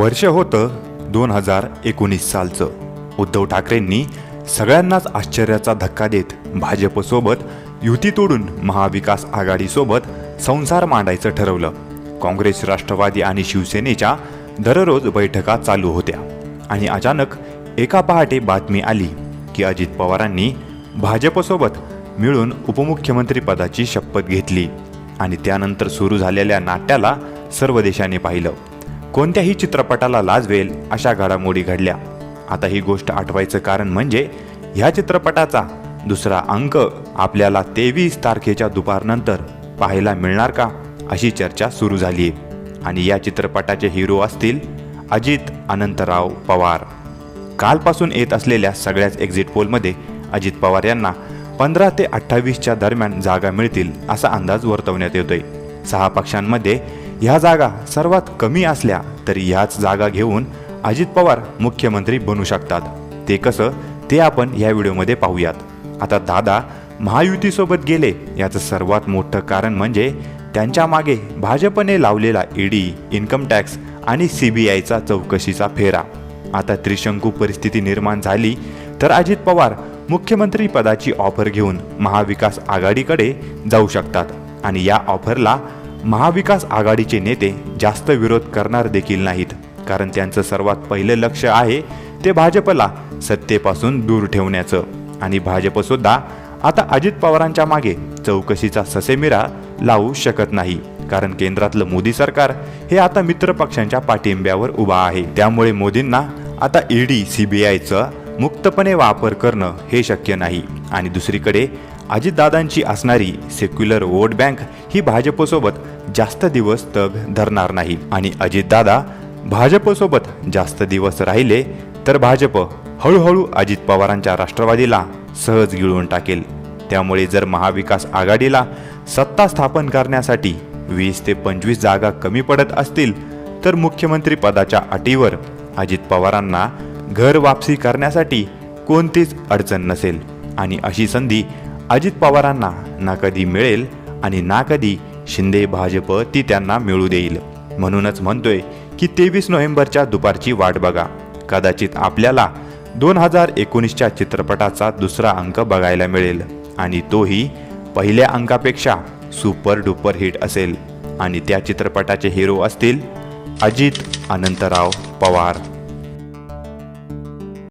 वर्ष होतं दोन हजार एकोणीस सालचं. उद्धव ठाकरेंनी सगळ्यांनाच आश्चर्याचा धक्का देत भाजपसोबत युती तोडून महाविकास आघाडीसोबत संसार मांडायचं ठरवलं. काँग्रेस राष्ट्रवादी आणि शिवसेनेच्या दररोज बैठका चालू होत्या आणि अचानक एका पहाटे बातमी आली की अजित पवारांनी भाजपसोबत मिळून उपमुख्यमंत्रीपदाची शपथ घेतली आणि त्यानंतर सुरू झालेल्या नाट्याला सर्व देशाने पाहिलं. कोणत्याही चित्रपटाला लाजवेल अशा घडामोडी घडल्या. आता ही गोष्ट आठवायचं कारण म्हणजे ह्या चित्रपटाचा दुसरा अंक आपल्याला तेवीस तारखेच्या दुपारनंतर पाहायला मिळणार का अशी चर्चा सुरू झाली आहे आणि या चित्रपटाचे हिरो असतील अजित अनंतराव पवार. कालपासून येत असलेल्या सगळ्याच एक्झिट पोलमध्ये अजित पवार यांना पंधरा ते अठ्ठावीसच्या दरम्यान जागा मिळतील असा अंदाज वर्तवण्यात येतोय. सहा पक्षांमध्ये ह्या जागा सर्वात कमी असल्या तरी ह्याच जागा घेऊन अजित पवार मुख्यमंत्री बनू शकतात. ते कसं? ते आपण या व्हिडिओमध्ये पाहूयात. आता दादा महायुतीसोबत गेले याचं सर्वात मोठं कारण म्हणजे त्यांच्या मागे भाजपने लावलेला ईडी इन्कम टॅक्स आणि सीबीआयचा चौकशीचा फेरा. आता त्रिशंकू परिस्थिती निर्माण झाली तर अजित पवार मुख्यमंत्री पदाची ऑफर घेऊन महाविकास आघाडीकडे जाऊ शकतात. आणि या ऑफरला महाविकास आघाडीचे नेते जास्त विरोध करणार देखील नाहीत. कारण त्यांचं सर्वात पहिलं लक्ष आहे ते भाजपला सत्तेपासून दूर ठेवण्याचं. आणि भाजपसुद्धा आता अजित पवारांच्या मागे चौकशीचा ससेमिरा लावू शकत नाही. कारण केंद्रातलं मोदी सरकार हे आता मित्रपक्षांच्या पाठिंब्यावर उभा आहे. त्यामुळे मोदींना आता ईडी सीबीआयचं मुक्तपणे वापर करणं हे शक्य नाही. आणि दुसरीकडे अजितदादांची असणारी सेक्युलर वोट बँक ही भाजपसोबत जास्त दिवस तग धरणार नाही. आणि अजितदादा भाजपसोबत जास्त दिवस राहिले तर भाजप हळूहळू अजित पवारांच्या राष्ट्रवादीला सहज गिळून टाकेल. त्यामुळे जर महाविकास आघाडीला सत्ता स्थापन करण्यासाठी वीस ते पंचवीस जागा कमी पडत असतील तर मुख्यमंत्री पदाच्या अटीवर अजित पवारांना घर वापसी करण्यासाठी कोणतीच अडचण नसेल. आणि अशी संधी अजित पवारांना ना कधी मिळेल आणि ना कधी शिंदे भाजप ती त्यांना मिळू देईल. म्हणूनच म्हणतोय की तेवीस नोव्हेंबरच्या दुपारची वाट बघा. कदाचित आपल्याला दोन हजार एकोणीसच्या चित्रपटाचा दुसरा अंक बघायला मिळेल आणि तोही पहिल्या अंकापेक्षा सुपर डुपर हिट असेल. आणि त्या चित्रपटाचे हिरो असतील अजित अनंतराव पवार.